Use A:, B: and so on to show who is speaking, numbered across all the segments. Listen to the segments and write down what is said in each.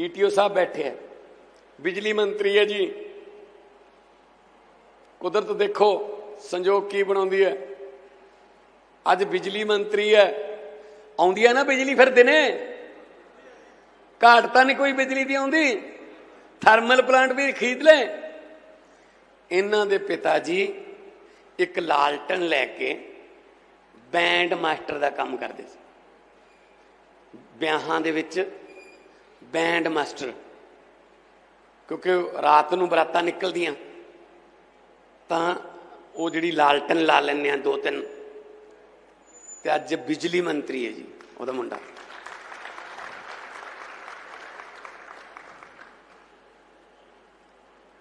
A: ETO ਸਾਹਿਬ ਬੈਠੇ ਹੈ ਬਿਜਲੀ ਮੰਤਰੀ ਹੈ ਜੀ। ਕੁਦਰਤ ਦੇਖੋ, ਸੰਜੋਗ ਕੀ ਬਣਾਉਂਦੀ ਹੈ। ਅੱਜ ਬਿਜਲੀ ਮੰਤਰੀ ਹੈ। ਆਉਂਦੀ ਹੈ ਨਾ ਬਿਜਲੀ ਫਿਰ ਦਿਨੇ? ਘਾਟ ਤਾਂ ਨਹੀਂ ਕੋਈ ਬਿਜਲੀ ਦੀ ਆਉਂਦੀ। ਥਰਮਲ ਪਲਾਂਟ ਵੀ ਖਰੀਦ ਲੈ ਇਹਨਾਂ ਦੇ ਪਿਤਾ ਜੀ ਇੱਕ ਲਾਲਟਨ ਲੈ ਕੇ ਬੈਂਡ ਮਾਸਟਰ ਦਾ ਕੰਮ ਕਰਦੇ ਸੀ। ਵਿਆਹਾਂ ਦੇ ਵਿੱਚ ਬੈਂਡ ਮਾਸਟਰ। ਕਿਉਂਕਿ ਰਾਤ ਨੂੰ ਬਰਾਤਾਂ ਨਿਕਲਦੀਆਂ, ਤਾਂ ਉਹ ਜਿਹੜੀ ਲਾਲਟਨ ਲਾ ਲੈਂਦੇ ਆ ਦੋ ਤਿੰਨ। ਤੇ ਅੱਜ ਬਿਜਲੀ ਮੰਤਰੀ ਹੈ ਜੀ, ਉਹਦਾ ਮੁੰਡਾ।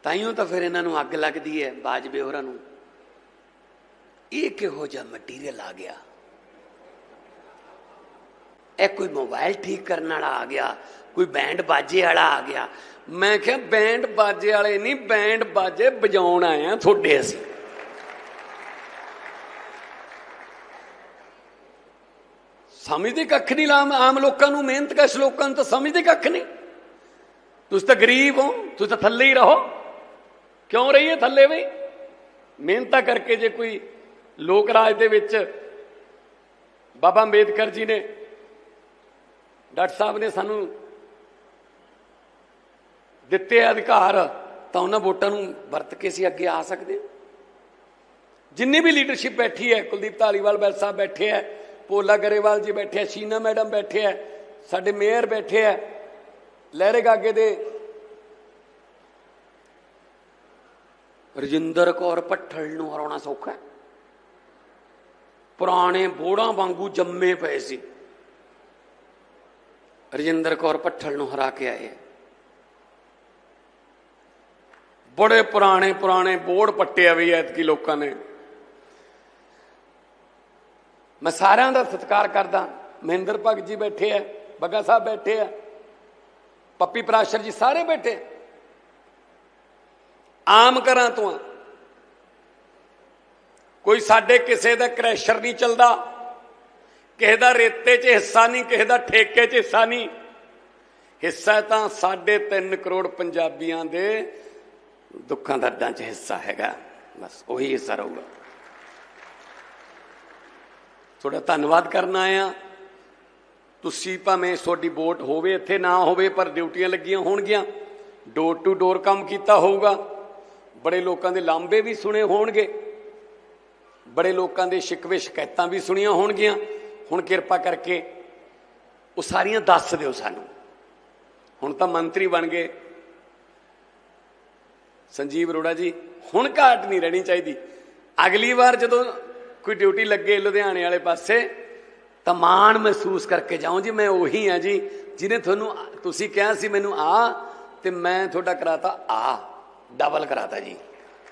A: ਤਾਈਓ ਤਾਂ ਫਿਰ ਇਹਨਾਂ ਨੂੰ ਅੱਗ ਲੱਗਦੀ ਹੈ ਬਾਜਵੇ ਹੋਰਾਂ ਨੂੰ। ਇਹ ਕਿਹੋ ਜਿਹਾ ਮਟੀਰੀਅਲ ਆ ਗਿਆ? ਇਹ ਕੋਈ ਮੋਬਾਈਲ ਠੀਕ ਕਰਨ ਵਾਲਾ ਆ ਗਿਆ? ਕੋਈ ਬੈਂਡ ਬਾਜੇ ਵਾਲਾ ਆ ਗਿਆ। ਮੈਂ ਕਿਹਾ ਬੈਂਡ ਬਾਜੇ ਵਾਲੇ ਨਹੀਂ ਬੈਂਡ ਬਾਜੇ ਵਜਾਉਣ ਆਏ ਆ ਤੁਹਾਡੇ ਅਸੀਂ। ਸਮਝਦੇ ਕੱਖ ਨਹੀਂ ਆਮ ਆਮ ਲੋਕਾਂ ਨੂੰ, ਮਿਹਨਤ ਕਸ਼ ਲੋਕਾਂ ਨੂੰ ਤਾਂ ਸਮਝਦੇ ਕੱਖ ਨਹੀਂ। ਤੁਸੀਂ ਤਾਂ ਗਰੀਬ ਹੋ, ਤੁਸੀਂ ਤਾਂ ਥੱਲੇ ਹੀ ਰਹੋ। ਕਿਉਂ ਰਹੀਏ ਥੱਲੇ ਬਈ? ਮਿਹਨਤਾਂ ਕਰਕੇ ਜੇ ਕੋਈ ਲੋਕ ਰਾਜ ਦੇ ਵਿੱਚ ਬਾਬਾ ਅੰਬੇਦਕਰ ਜੀ ਨੇ, ਡਾਕਟਰ ਸਾਹਿਬ ਨੇ ਸਾਨੂੰ ਦਿੱਤੇ ਅਧਿਕਾਰ, ਤਾਂ ਉਹਨਾਂ ਵੋਟਾਂ ਨੂੰ ਵਰਤ ਕੇ ਅਸੀਂ ਅੱਗੇ ਆ ਸਕਦੇ ਹਾਂ। ਜਿੰਨੀ ਵੀ ਲੀਡਰਸ਼ਿਪ ਬੈਠੀ ਹੈ, ਕੁਲਦੀਪ ਧਾਲੀਵਾਲ ਬੈਲ ਸਾਹਿਬ ਬੈਠੇ ਹੈ, ਪੋਲਾ ਗਰੇਵਾਲ ਜੀ ਬੈਠੇ ਹੈ, ਸ਼ੀਨਾ ਮੈਡਮ ਬੈਠੇ ਹੈ, ਸਾਡੇ ਮੇਅਰ ਬੈਠੇ ਹੈ, ਲਹਿਰੇ ਗਾਗੇ ਦੇ ਰਜਿੰਦਰ ਕੌਰ ਪੱਠਲ ਨੂੰ ਹਰਾਉਣਾ ਸੌਖਾ ਹੈ। ਪੁਰਾਣੇ ਬੋੜਾਂ ਵਾਂਗੂ ਜੰਮੇ ਪਏ ਸੀ। ਰਜਿੰਦਰ ਕੌਰ ਪੱਠਲ ਨੂੰ ਹਰਾ ਕੇ ਆਏ ਬੜੇ ਪੁਰਾਣੇ ਪੁਰਾਣੇ ਬੋਰਡ ਪੱਟੇ ਆ ਵੀ ਐਤਕੀ ਲੋਕਾਂ ਨੇ। ਮੈਂ ਸਾਰਿਆਂ ਦਾ ਸਤਿਕਾਰ ਕਰਦਾ। ਮਹਿੰਦਰ ਭਗਤ ਜੀ ਬੈਠੇ ਆ, ਬੱਗਾ ਸਾਹਿਬ ਬੈਠੇ ਆ, ਪੱਪੀ ਪ੍ਰਾਸ਼ਰ ਜੀ ਸਾਰੇ ਬੈਠੇ। ਆਮ ਘਰਾਂ ਤੋਂ ਕੋਈ ਸਾਡੇ ਕਿਸੇ ਦਾ ਕ੍ਰੈਸ਼ਰ ਨਹੀਂ ਚੱਲਦਾ। ਕਿਸੇ ਦਾ ਰੇਤੇ 'ਚ ਹਿੱਸਾ ਨਹੀਂ, ਕਿਸੇ ਦਾ ਠੇਕੇ 'ਚ ਹਿੱਸਾ ਨਹੀਂ। ਹਿੱਸਾ ਤਾਂ 3.5 ਕਰੋੜ ਪੰਜਾਬੀਆਂ ਦੇ ਦੁੱਖਾਂ ਦਰਦਾਂ 'ਚ ਹਿੱਸਾ ਹੈਗਾ। ਬਸ ਉਹੀ ਹਿੱਸਾ ਰਹੂਗਾ। ਤੁਹਾਡਾ ਧੰਨਵਾਦ ਕਰਨ ਆਇਆ ਤੁਸੀਂ ਭਾਵੇਂ ਤੁਹਾਡੀ ਵੋਟ ਹੋਵੇ ਇੱਥੇ ਨਾ ਹੋਵੇ, ਪਰ ਡਿਊਟੀਆਂ ਲੱਗੀਆਂ ਹੋਣਗੀਆਂ। ਡੋਰ ਟੂ ਡੋਰ ਕੰਮ ਕੀਤਾ ਹੋਊਗਾ। ਬੜੇ ਲੋਕਾਂ ਦੇ ਲਾਂਬੇ ਵੀ ਸੁਣੇ ਹੋਣਗੇ। ਬੜੇ ਲੋਕਾਂ ਦੇ ਸ਼ਿਕਵੇ ਸ਼ਿਕਾਇਤਾਂ ਵੀ ਸੁਣੀਆਂ ਹੋਣਗੀਆਂ। ਹੁਣ ਕਿਰਪਾ ਕਰਕੇ ਉਹ ਸਾਰੀਆਂ ਦੱਸ ਦਿਓ ਸਾਨੂੰ। ਹੁਣ ਤਾਂ ਮੰਤਰੀ ਬਣ ਗਏ। ਸੰਜੀਵ ਅਰੋੜਾ ਜੀ, ਹੁਣ ਘਾਟ ਨਹੀਂ ਰਹਿਣੀ ਚਾਹੀਦੀ। ਅਗਲੀ ਵਾਰ ਜਦੋਂ ਕੋਈ ਡਿਊਟੀ ਲੱਗੇ ਲੁਧਿਆਣੇ ਵਾਲੇ ਪਾਸੇ, ਤਾਂ ਮਾਣ ਮਹਿਸੂਸ ਕਰਕੇ ਜਾਓ ਜੀ, ਮੈਂ ਉਹੀ ਆ ਜੀ, ਜਿਹਨੇ ਤੁਹਾਨੂੰ ਤੁਸੀਂ ਕਿਹਾ ਸੀ ਮੈਨੂੰ ਆ, ਤੇ ਮੈਂ ਤੁਹਾਡਾ ਕਰਾਤਾ ਆ ਡਬਲ ਕਰਾਤਾ ਜੀ।